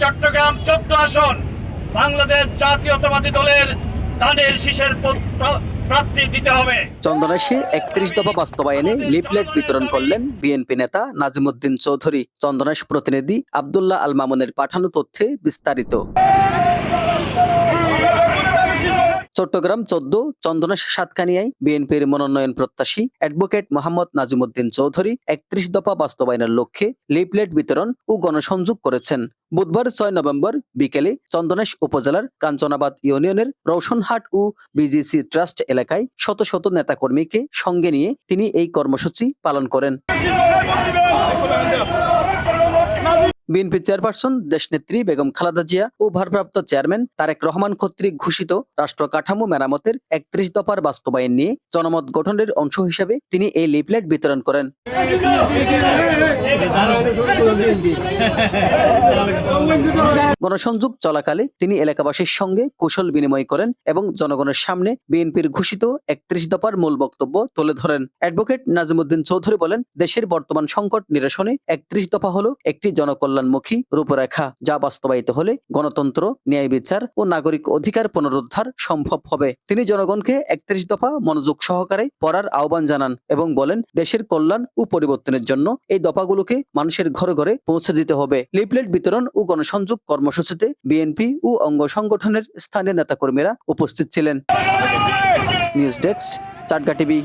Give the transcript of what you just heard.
চট্টগ্রাম চোদ্দ আসন। বাংলাদেশ জাতীয়তাবাদী দলের তাদের শীষের প্রার্থী দিতে হবে। চন্দনাশে একত্রিশ দফা বাস্তবায়নে লিফলেট বিতরণ করলেন বিএনপি নেতা নাজিমুদ্দিন চৌধুরী। চন্দনাশ প্রতিনিধি আবদুল্লাহ আল মামুনের পাঠানো তথ্যে বিস্তারিত। চট্টগ্রাম চোদ্দ, চন্দনাশ সাতকানিয়ায় বিএনপির মনোনয়ন প্রত্যাশী অ্যাডভোকেট মোহাম্মদ নাজিমুদ্দিন চৌধুরী একত্রিশ দফা বাস্তবায়নের লক্ষ্যে লিফলেট বিতরণ ও গণসংযোগ করেছেন। বুধবার ছয় নভেম্বর বিকেলে চন্দনাশ উপজেলার কাঞ্চনাবাদ ইউনিয়নের রৌশনহাট ও বিজিসি ট্রাস্ট এলাকায় শত শত নেতাকর্মীকে সঙ্গে নিয়ে তিনি এই কর্মসূচি পালন করেন। বিএনপি চেয়ারপারসন দেশনেত্রী বেগম খালেদা জিয়া ও ভারপ্রাপ্ত চেয়ারম্যান তারেক রহমান কর্তৃক ঘোষিত রাষ্ট্র কাঠামো মেরামতের একত্রিশ দফার বাস্তবায়ন নিয়ে জনমত গঠনের অংশ হিসেবে তিনি এই লিফলেট বিতরণ করেন গণসংযোগ চলাকালে তিনি এলাকাবাসীর সঙ্গে কৌশল বিনিময় করেন এবং জনগণের সামনে বিএনপির ঘোষিত একত্রিশ দফার মূল বক্তব্য তুলে ধরেন। অ্যাডভোকেট নাজিমুদ্দিন চৌধুরী বলেন, দেশের বর্তমান সংকট নিরসনে একত্রিশ দফা হলো একটি জনকল্যাণমুখী রূপরেখা, যা বাস্তবায়িত হলে গণতন্ত্র, ন্যায় বিচার ও নাগরিক অধিকার পুনরুদ্ধার সম্ভব হবে। তিনি জনগণকে একত্রিশ দফা মনোযোগ সহকারে পড়ার আহ্বান জানান এবং বলেন, দেশের কল্যাণ ও পরিবর্তনের জন্য এই দফাগুলোকে মানুষের ঘরে ঘরে পৌঁছে দিতে হবে। লিফলেট বিতরণ ও গণসংযোগ কর্মসূচিতে বিএনপি ও অঙ্গ সংগঠনের স্থানীয় নেতাকর্মীরা উপস্থিত ছিলেন। News desk Chatga TV.